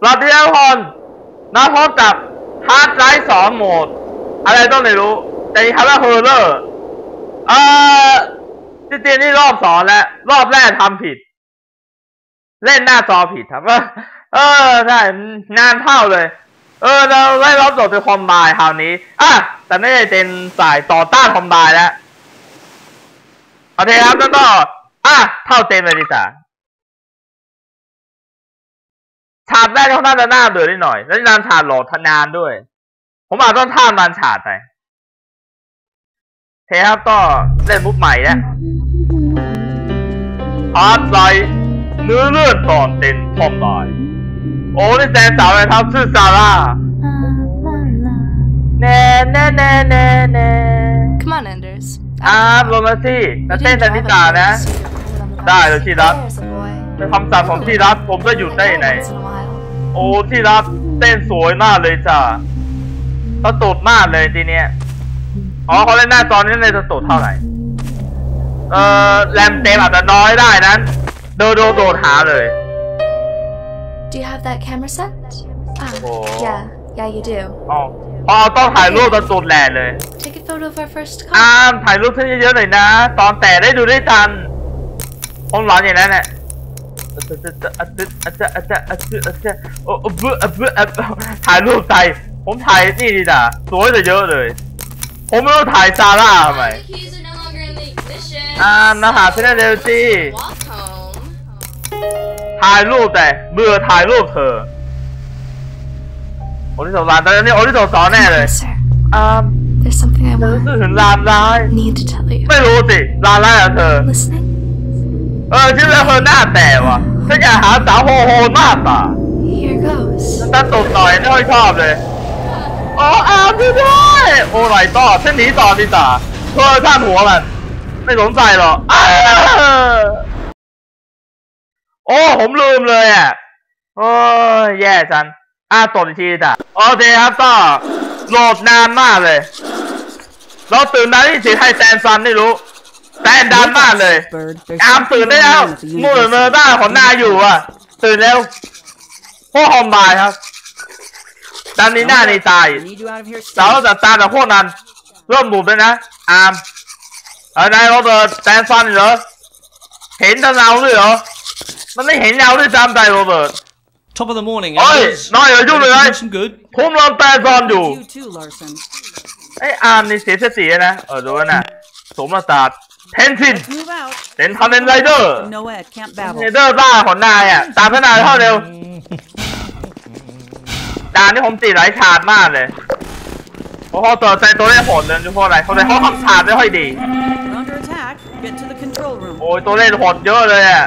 สวัสดีทุกคนมาพบกับฮาร์ดไ i ฟ์สองโหมด อะไรต้องไม่รู้ แต่นี่คำว่าเฮอร์เลอร์เอ่อจริงๆนี่รอบสองแล้ว รอบแรกทำผิด เล่นหน้าจอผิดครับเออใช่งานเท่าเลย เออ เราได้รับโจทย์เป็นคอมไบน์คราวนี้อะแต่ไม่ได้เป็นสายต่อต้านคอมไบน์แล้วโอเคครับแล้วก็อะเท่าเต็มเลยดีจ้ะ ฉากแรกเขาน่าจะน่าเบื่อนิดหน่อย แล้วนานฉากโหลดทนานด้วย ผมอาจต้องท่ามนานฉากไปโอเคครับก็เล่นมุกใหม่แล้วฮาร์ดไลท์เนื้อเลือดตอนเต็นคอมไบน์โอ้นี่แซนสาวเลยครับชื่อซาร่าแน่แน่แน่แน่แน่ Come on, Anders. อ่าลงมาสิแล้วเต้นแต่นิตานะ ได้เลยที่รักเป็นคำสั่งของที่รักผมจะหยุดได้ไหน โอ้ที่รักเต้นสวยมากเลยจ้ะสตุดมากเลยทีเนี้ยอ๋อเขาเล่นหน้าจอนี้ในสตุดเท่าไหร่ เอ่อแรมเต็มอาจจะน้อยได้นั้น โดดโดดโดดหาเลย Do you have that camera set? Ah, Oh. yeah, yeah, you do. อ๋อพอต้องถ่ายรูปตอนตุดแหล่เลย Take a photo of our first อ้า call. มถ่ายรูปเพื่อนเยอะๆหน่อยนะ ตอนแต่ได้ดูได้ทันผมร้อนอย่างนั้นแหละ โอ้เบื่อเบื่อถ่ายรูปใจผมถ่ายนี่ดีจ้ะสวยแต่เยอะเลย ผมไม่รู้ถ่ายซาร่าทำไมอ่านะหาเพื่อนเร็วสิถ่ายรูปแต่เบื่อถ่ายรูปเธอโอริโซรานตอนนี้โอริโซสอนแน่เลยอ่า There's something I รู้ want. สึกถึงรานร้าย Need to tell you. ไม่รู้สิรานร้ายเหรอเธอ Listening? เออชื่อเธอหน้าแต่ว่ะฉันอยากหาสาวโฮโฮมากป่ะ Here goes. ตั้งตกหน่อยไม่ค่อยชอบเลยอ๋ออามช่วยด้วยโอ้ไหลต่อฉันหนีต่อดีต่าเธอข้ามหัวมันไม่สนใจหรอกอ้าโอ้ผมลืมเลยอะโอ้ยแย่จังอะตบอีกทีจ้ะโอเคครับก็โหลดนานมากเลย เราตื่นมาที่เสียงไทยแซนซันไม่รู้ แซนดันมากเลย Bird, there's อาม something ตื่นได้ going แล้ว on at the มูดเมอ university. ร์บ้าของนายอยู่อะ ตื่นแล้วพวกคอมบายครับตอนนี้หน้าในตาย I need you out of here สาว soon. จัดตาจากพวกนั้นเริ่มหมุนเลยนะ อามเออนายโรเบิร์ตแซนซันเหรอ เห็นแต่เงาด้วยเหรอ มันไม่เห็นเงาด้วยซ้ำใจโรเบิร์ต Top of the morning, Oi, Anders. no, you're doing Ready to right. do Some good. ผมรอแซนซันอยู่ You too, Larson. ไอ้อามนี่เสียสตินะ เออดูนะสมศาสตร์ เทนซิน Let's move out. เป็นคาเมนไรเดอร์ Noah at Camp เน Babel. เดอร์บ้าของนายอะ ตามพนายเท่าเร็วด่านที่ผมตีหลายฉาดมากเลยเพราะเขาตัวใจตัวเล่นโหดเลยเพราะอะไรเขาเลยเขาทำฉาดไม่ค่อยดี We're under attack. Get to the control room. โอ้ยตัวเล่นโหดเยอะเลยอะ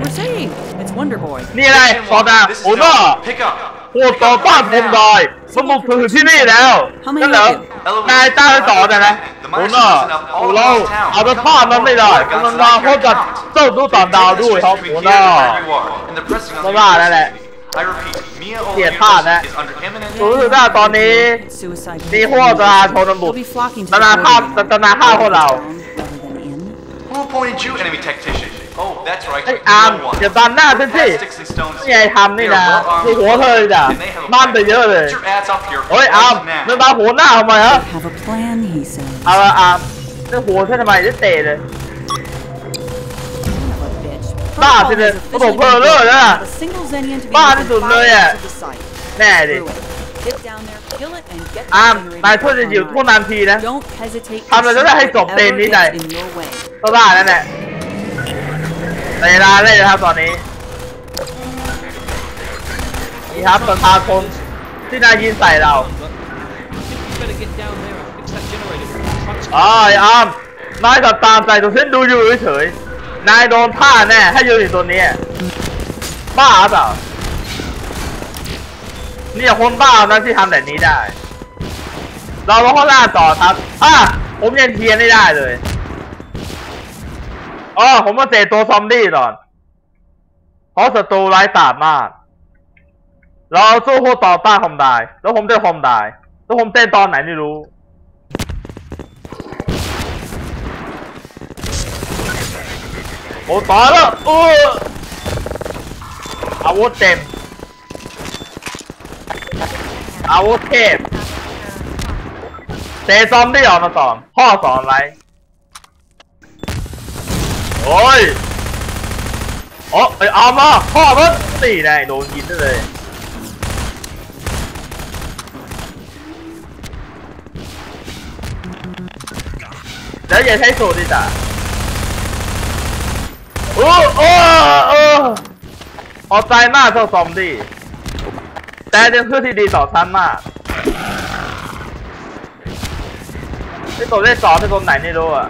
We're saying it's Wonder Boy. นี่อะไรฟอร์ดา This is โอ้โน่ Noah. Pick up. โหดต่อต้านผมดอย มันบุกถึงที่นี่แล้วนั่นเหรอนายต้านไปต่อแต่นะโอ้โน่โอ้เราเอาไปฆ่ามันไม่ได้มันมาพบกับเจ้าดูต่างดาวด้วยครับ Between โอ้ here โน่ and where you are, and the pressing on the ไม่ว่าแล้วแหละ I repeat, Mia เกลียด Ola พลาดนะ is under imminent รู้สึกว่าตอนนี้ Suicide. มีพวกประชาชนบุก They'll be flocking to ต the นาภาพ border. ตนาภาพพวกเรา Rather than in. Who appointed you enemy tactician? Oh, that's right. ไอ้ no อาม one. อย่าตันหน้าฉันสิ Past sticks and stones. นี่ไงทำนี่ They นะ are well armed ที่หัวเธอจ้ะ and they have a มัน plan. ไปเยอะเลย Get your ass up here เฮ้ยอาม right มัน now. มาหัวหน้าทำไมฮะ Have a plan, he says. เอาละอามนี่หัวฉันทำไมได้เตะเลย Son of a bitch. บ้า Protocol สิเนี่ย has ระบบ officially เพอ been เลอร์ built. นะ Not a single Zenian to be บ้า within ที่สุด five เลยอะ miles of the site. แน่ดิ Through it. Get down there, kill it, and get the อาม generator นายช่วยจะ back หยุด online. พวกนานทีนะ Don't hesitate to ทำอะไรก็ได้ให้จบ shoot เกมนี้ whatever ได้ gets in your way. ก็บ้านั่นแหละ เวลาเล่นนะครับตอนนี้นี่ครับประชาชนที่นายยินใส่เรา You better get down there and fix that generator. Truck's อ๋อไอ้อามนายกับตามใจตัวฉันดูอยู่เฉยๆนายโดนท่าแน่ถ้ายืนอยู่ตัวนี้บ้าเปล่าเนี่ยคนบ้านะที่ทำแบบนี้ได้ เราลงข้างล่างต่อครับอะผมยังเทียนไม่ได้เลย อ๋อผมมาเตะตัวซอมบี้ก่อน เพราะศัตรูร้ายกาจมาก เราสู้พวกต่อต้านคอมได้ แล้วผมเต้นคอมได้แล้วผมเต้นตอนไหนไม่รู้ โอ้ตายแล้วเอออาวุธเต็ม อาวุธเทพเซซอมได้ออกมาสอนพ่อสอนอะไร โอ้ยโอ้เอ้ยเอามาพ่อมันตีได้โดนยิงได้เลยแล้วอย่าใช้สูตรดิจ้ะโอ้โอ้โอ้พอใจมากเจ้าซอมดี้แต่เป็นเพื่อนที่ดีต่อฉันมากไอ้ตัวเลขสองเป็นตัวไหนไม่รู้อะ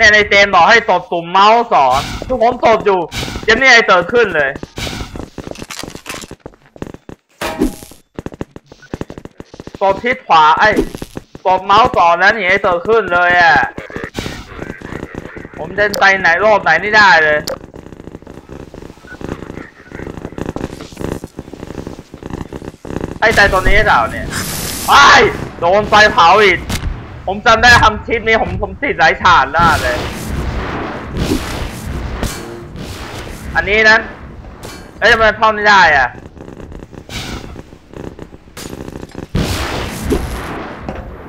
เนี่ยในเจนบอกให้ตบตุ่มเมาส์สอนทุกผมตบอยู่ยังไม่ไอเติร์ขึ้นเลย ตบทิศขวาไอ้ตบเมาส์ก่อนแล้วนี่ไอ้เติร์ขึ้นเลยอะ ผมจะไปไหนรอบไหนนี่ได้เลยไอ้ใจตัวนี้เปล่าเนี่ยไอ้โดนไฟเผาอีก ผมจำได้ทำคลิปนี้ผมผมติดหลายฉากหน้าเลย อันนี้นั้น เอ้ยทำไมันท่องไม่ได้อะ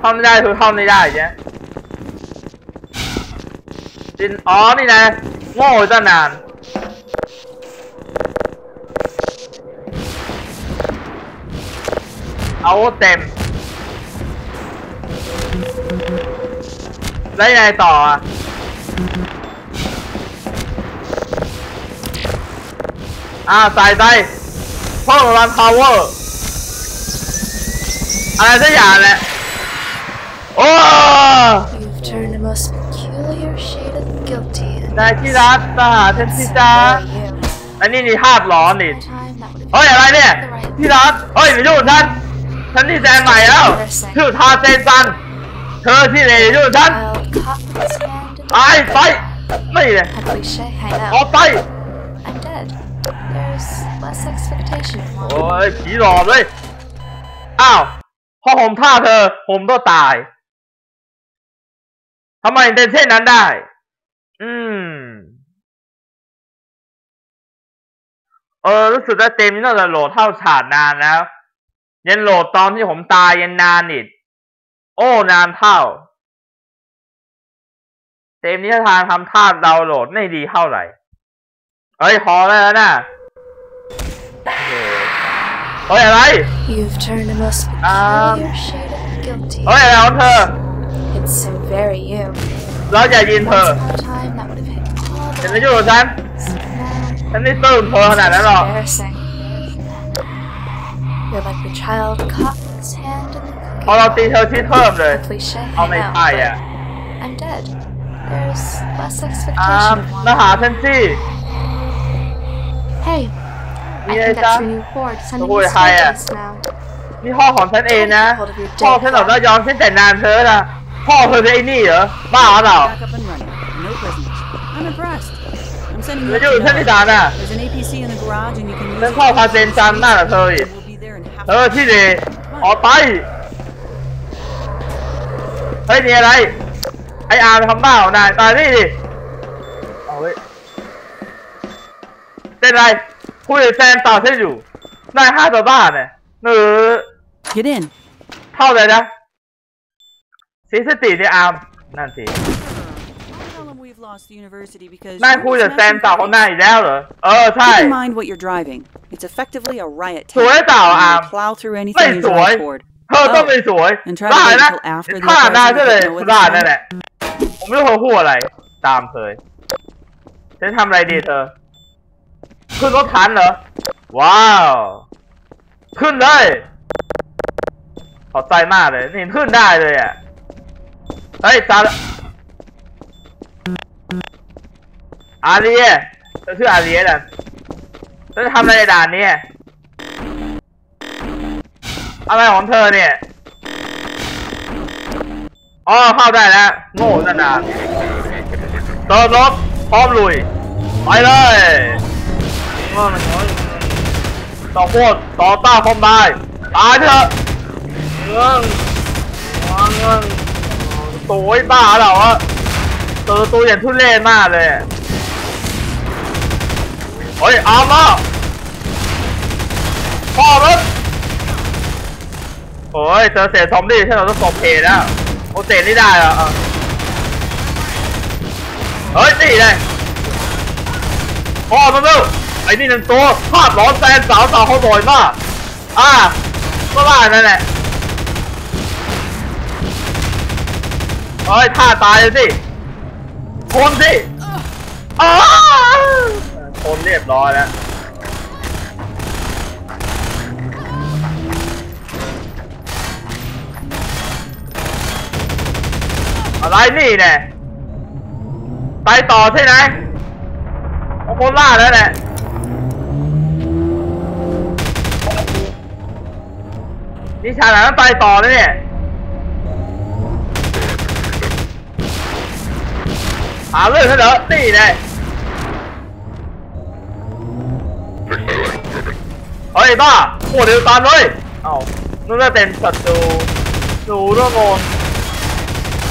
ท่องไม่ได้คือท่องไม่ได้ใช่ไหมจินอ๋อนี่นะโง่ตั้งนานเอาเต็ม แล้วยังไงต่ออะอ่าใส่ไปเพิ่มรันพาวเวอร์อะไรสักอย่างแหละโอ้ You've turned a most peculiar shade of guilty. and นายที่รักมาหาฉันสิจ้า very you. อันนี้นี่ภาพหลอนนี่ Time that would have เฮ้ยอะไรเนี่ยที่รักเฮ้ยอย่ายุ่งกับฉันฉันนี่แฟนใหม่แล้วชื่อทาเซนซันเธอที่ไหนอย่ายุ่งกับฉัน child caught with his hand in the ตายไปไม่เลย A cliche, I ออก know. ไป I'm dead. There's less expectation in โอ้ one. ยผีหลอกเลย อ้าว พอผมฆ่าเธอ ผมก็ตาย ทำไมเป็นเช่นนั้นได้ อืม เออ รู้สึกว่าเต็มนี่น่าจะโหลดเท่าฉาดนานแล้ว ยังโหลดตอนที่ผมตายยังนานอีก โอ้ นานเท่า เต็มนี้ทางทำท่าดาวน์โหลดไม่ดีเท่าไหร่ เฮ้ยพอแล้วนะโอเคเฮ้ยอะไร You've turned a most Um, peculiar shade of guilty. เฮ้ยอะไรของเธอ It's so very you. เราอย่ายินเธอ Once upon a time, that would have hit all อย่า the มายุ่งกับฉัน lights. Now, ฉันไม่ปลื้มเธอขนาดนั้นหรอก embarrassing. You're like the child caught with his hand in the พอเราตีเธอที่เพิ่มเลย A cliche, เอา I ไม่ know, ใช่อะ but I'm dead. There's less อ่า expectation in มาหา one. ฉันสิ Hey, I Yeah, think Dad. that's your new horde sending Ôi, me hay à. stories now. นี่พ่อของฉันเองนะ Hold of your พ่อ dick, ฉันหลอก huh? ก็ยอมฉันแต่นานเธอนะพ่อเธอเป็นไอ้นี่เหรอ บ้าเปล่า Back up and running. No prisoners. I'm impressed. I'm sending ไม่ you ยุ่ง up กับฉัน to ที่ Mel. ตาน่ะ There's an APC in the garage and you can use ฉัน it. พ่อพาเซนจันหน้ากับเธออีก We'll be there in half เธอที่ดีออกไป เฮ้ยนี่อะไร ไออาร์มทำบ้าของนายตายนี่ดิเอาเว้ยเป็นไรคุยกับแฟนต่อฉันอยู่นายห้าต่อบ้านเนี่ยหรือ Get in. เท่าเลยนะสีสติในอาร์มนั่นสิ Tell them we've lost the university because นาย you're คุยกับแฟน smashing เต่าของนายอีกแล้วเหรอ เออใช่ Keep in mind what you're driving. It's effectively a riot สวย tank. เปล่า You อาร์ม will plow through ไม่ anything you สวย drive toward. เธอต้องไม่สวย And try ได้ to wait นะ until after the ฆ่า affairs นาย of ก็ the เลย Noah ได้ Design. นั่นแหละ ผมไม่รู้เธอพูดอะไร ตามเคยฉันทำอะไรดีเธอ ขึ้นรถทันเหรอ ว้าว ขึ้นเลย ขอบใจมากเลย นี่ขึ้นได้เลยอะ เฮ้ยซาอาเรียเธอชื่ออาเรียนะเธอจะทำอะไรในด่านนี้อะไรของเธอเนี่ย อ๋อเข้าได้แล้วโง่นานานเติมรถพร้อมลุยไปเลยต่อโคตรต่อต้านคอมไบตายเถอะเรื่องเรื่องโอ้ยบ้าเหรอวะตัวตัวอย่างทุเรศมากเลยอะเฮ้ยอาร์มาพ่อมึงโอ้ยเจอเศษซอมบี้ใช่เราต้องตบเพแล้ว โอเศษนี่ได้เหรอเฮ้ยนี่เลยพ่อมึงลูไอ้นี่นั่นตัวภาพร้อนแฟนสาวสาวเขาบ่อยมากอ่าก็ว่านั่นแหละเฮ้ยท่าตายเลยสิทนสิอ้าทนเรียบร้อยแล้ว ไรนี่แน่ไปต่อใช่ไหมโอ้โหล่าแล้วแหละนี่ฉากไหนต้องไปต่อนะเนี่ยหาเรื่องเขาเหรอนี่แน่เฮ้ยบ้าโอ้เดียวตามเลยเอ้านู่นน่าเป็นศัตรูหนูร่วงน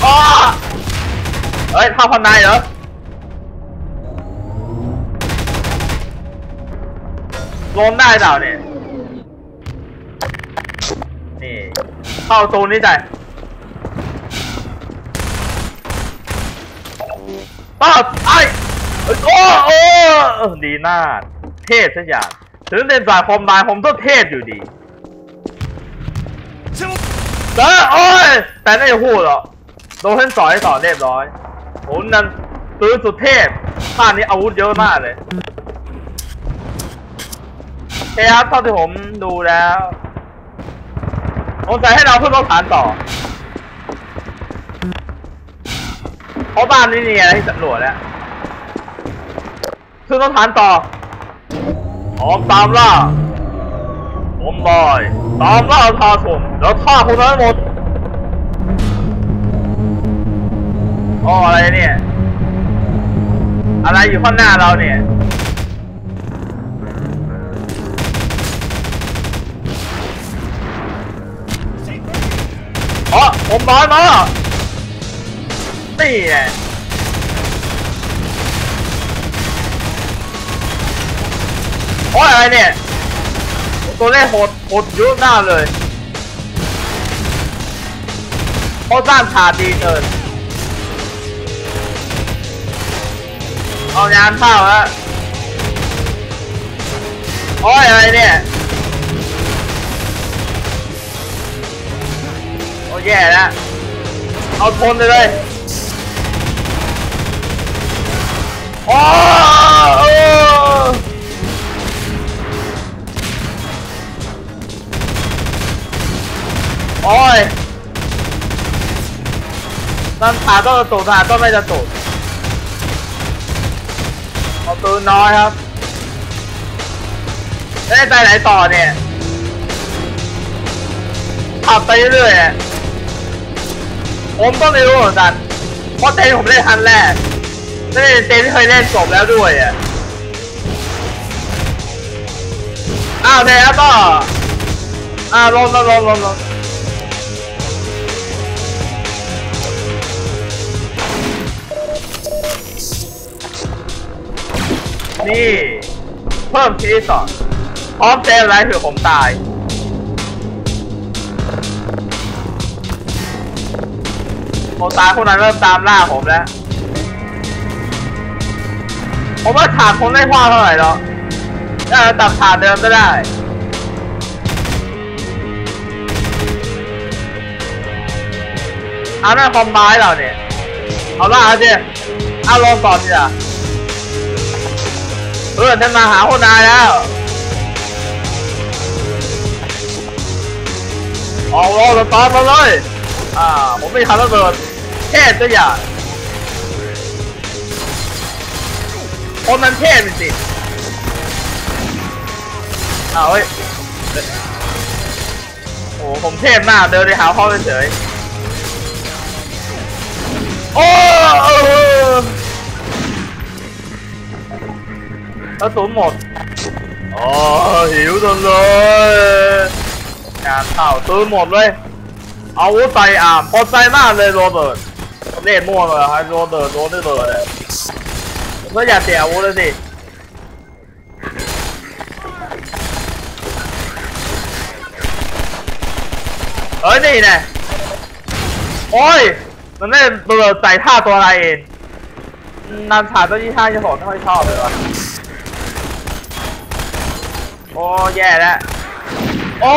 อ้าเฮ้ยเข้าพันในเหรอลงได้เปล่าเนี่ย นี่ เข้าโซนนี้ได้ป้าไอ้เอ้ยโอ้โอ้เออดีน่าเทศสักอย่าง ถึงเป็นสายคมบายผมต้องเทศอยู่ดีแต่โอ้ยแต่ไม่พูดหรอก โดนท่านสอนให้สอเรียบร้อยผมนั้นซื้อสุดเทพบ้านนี้อาวุธเยอะมากเลยโอเคครับเท่าที่ผมดูแล้วผมจะให้เราขึ้นรถฐานต่อเพราะบ้านนี้มีอะไรให้สำรวจแล้วขึ้นรถฐานต่อพร้อมตามล่าผมบอย ตามล่าทาชนแล้วฆ่าคนนั้นหมด อ๋ออะไรเนี่ย อะไรอยู่ข้างหน้าเราเนี่ยอ๋อผมบอยมานี่ไงโอ้ยอะไรเนี่ย ตัวเลขโหดโหดยอะหน้าเลยเขาสร้างฉากดีเกิน เอางานเข้าแล้วโอ้ยอะไรเนี่ยโอ้ยแย่แล้วเอาทนไปเลยโอ้เออโอ้ยนั่นขาต้องกระตุกขาต้องไม่กระตุก เอาปืนน้อยครับเอ้ยไปไหนต่อเนี่ย ขับไปเรื่อยๆอะผมก็ไม่รู้เหมือนกันเพราะเต้นผมเล่นคันแรกเล่นเต้นที่เคยเล่นจบแล้วด้วยอะอ้าวเนี่ยวก็อ้าวลงลงลงลง นี่ เพิ่มชีสสองพร้อมเจมไรถือผมตายโมตายคนนั้นเริ่มตามล่าผมแล้ว ผมว่าฉากคงไม่พลาดเท่าไหร่หรอกน่าจะตับฉากเดิมก็ได้เอาหน้าคอมไบน์เราเนี่ย เอาล่าเอาสิเอาลงก่อนสิอะ เออท่านมาหาคนนายแล้ว ออกรอสตาร์ทมาเลย อ่า ผมไม่ทันระเบิดเทศตัวอย่างคนมันเทศจริงอ้าวเฮ้ยโอ้ผมเทพมากเดินไปหาพ่อเฉยๆโอ้ ถ้าสุนหมดอ๋อหิวจนเลยงานเต่าซื้หมดเลยเอาวุธใส่อ่ามพอใส่หน้าเลยโรเบิร์ตเล่นมั่วเลยฮะโรเบิร์ตโรเบิร์ตเลยก็อยากเสียอาวุธเลยสิเฮ้ยนี่นะโอ้ย มันไม่เบิร์ตใส่ท่าตัวอะไรเองนานฉาตัวที่ท่าจะหอนไม่ค่อยชอบเลยวะ อ้แย่แล้วโอ้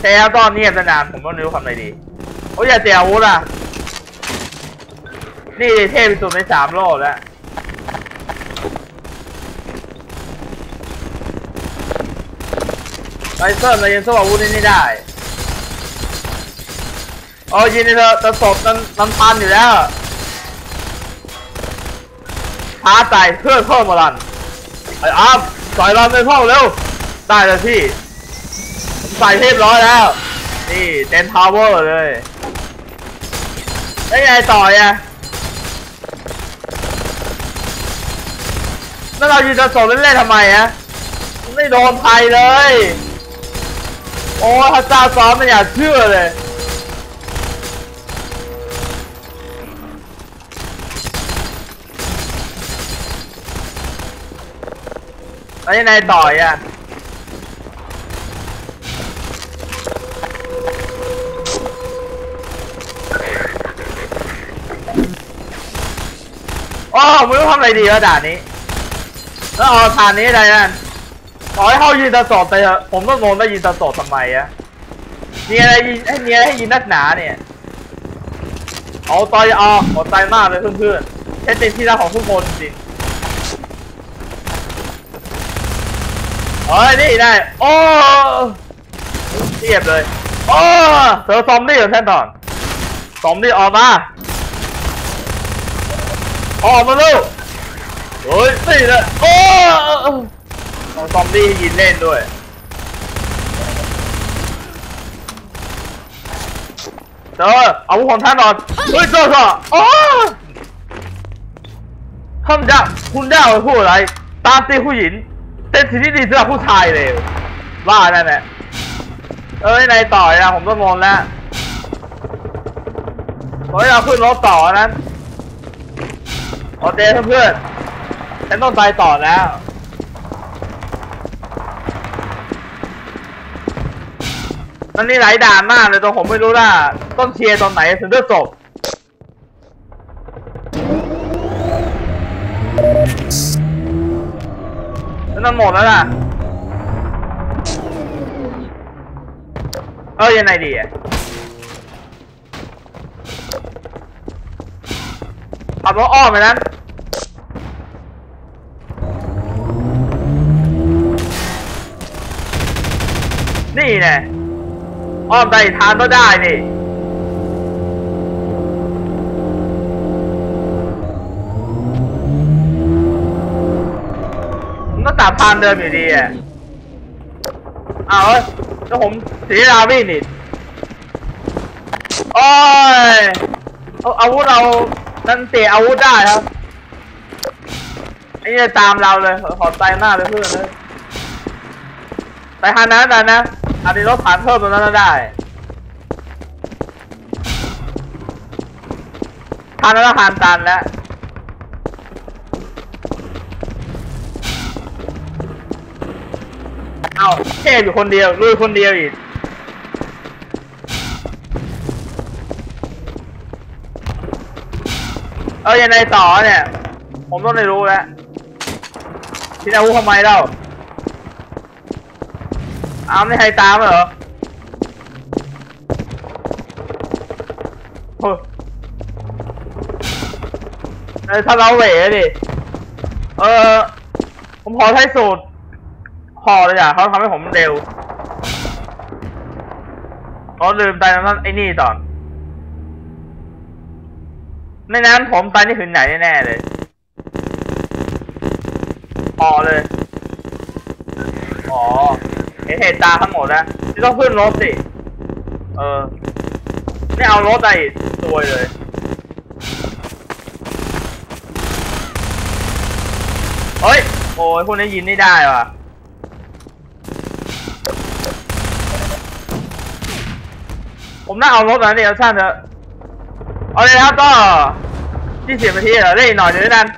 แชร์ตอนเงียบนานๆผมก็ไม่รู้ทำอะไรดี โอ้ยอย่าเสียอาวุธอะ นี่เทพสุดในสามโลกแล้วไลเซอร์เรายังสู้อาวุธนี้ไม่ได้โอ้ยินดีเถอจะแต่ศพนั้นน้ำพันอยู่แล้ว ท้าใจเพื่อเพิ่มมาลันไอ้อาร์มใส่รันในห้องเร็ว ได้เลยพี่ใส่เรียบร้อยแล้ว นี่เต็นทาวเวอร์เลยแล้ไงต่ออะแล้วเรายืนจะศพเล่นๆทำไมอะไม่โดนใครเลย โอ้พระเจ้าซ้อมไม่อยากเชื่อเลย แล้วยังไงต่อยอะโอ้ไม่รู้ทำอะไรดีแล้วด่านนี้แล้วเอาทานนี้อะไรนั่นขอให้เข้ายินตะสดไปเถอะผมก็งงว่ายินตะสดทำไมอะมีอะไรยินให้มีอะไรให้ยินนักหนาเนี่ยเอาต่อยเอาขอใจมากเลยเพื่อนๆแค่เป็นที่รักของทุกคนจริง เฮ้ยนี่ได้ โอ้เทียบเลย โอ้เจอซอมบี้ของท่นก่อน ซอมบี้ออกมา ออกมาลูกเฮ้ยนี่เลยโอ้เอาซอมบี้ให้ยินเล่นด้วยเจอเอาวุธของท่านก่อนเฮ้ยเจอเจอโอ้ท่านจะคุณได้เอาไปพูดอะไร ตามตีผู้หญิง เป็นสิ่งที่ดีสำหรับผู้ชายเลยว่านั่นแหละเอ้ยนายต่อยนะผมก็งงแล้วเฮ้ยเราขึ้นรถต่อนั้นโอเคเพื่อนๆฉันต้องไปต่อแล้วมันนี่หลายด่านมากเลยตัวผมไม่รู้ว่าต้องเคลียร์ตอนไหนถึงจะจบ มันหมดแล้วล่ะ เออยังไงดีอะขับรถอ้อมไปนั้นนี่แน่อ้อมไปทางก็ได้นี่ มันก็ก ลับทางเดิมอยู่ดีอะเอาวเอ้ยแล้วผมเสียราวิ่งนี่โอ้ยเอาอาวุธเรานั่นเตะอาวุธได้ครับไอ้เนี่ยตามเราเลย ขอใจมากเลยเพื่อนเลยไปทางนั้นกันนะอันนี้รถผ่านเพิ่มตรงนั้นก็ได้ทางนั้นก็ทางตันแล้ว เอาเทพอยู่คนเดียวลุยคนเดียวอีกเออยังไงต่อเนี่ย ผมต้องได้รู้แล้วที่อาวุธทำไมเล่าอ้าไม่ใครตามเหรอโอ้เออถ้าเราเหวดิเออ ผมขอใช้สูตร พอเลยอะเขาทำให้ผมเร็วเขาลืมไปนั้นไอ้นี่ตอนไม่นั้นผมไปนี่ถึงไหนแน่เลย พอเลย อ๋อเห็นเหตุตาทั้งหมดนะที่ต้องขึ้นรถสิ เออ ไม่เอารถไปซวเลยเฮ้ย โอ้ยพวกนี้ยินไม่ได้ว่ะ ผมน่าเอารถนะเนี่ยท่านเถอะเอาเลยนะครับก็ที่สิบนาทีเหรอเล่นหน่อยเดี๋ยวนั้น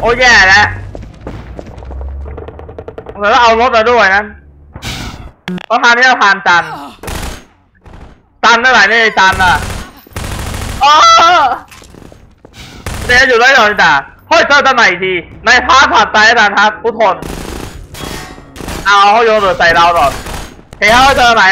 โอ้ยแย่แล้วแล้วเอารถมาด้วยนะเพราะทานี่เราทานจันจันเท่าไหร่นี่ยจันอะอ๋อเดี๋ยวอยู่ได้หรอจ้ะ เฮ้ยเจอกันใหม่ทีในพาร์ทถัดไปนะท่านครับทุกคนเอาเขาโยนระเบิดใส่เราหน่อยเฮ้ยเขาเจอไหน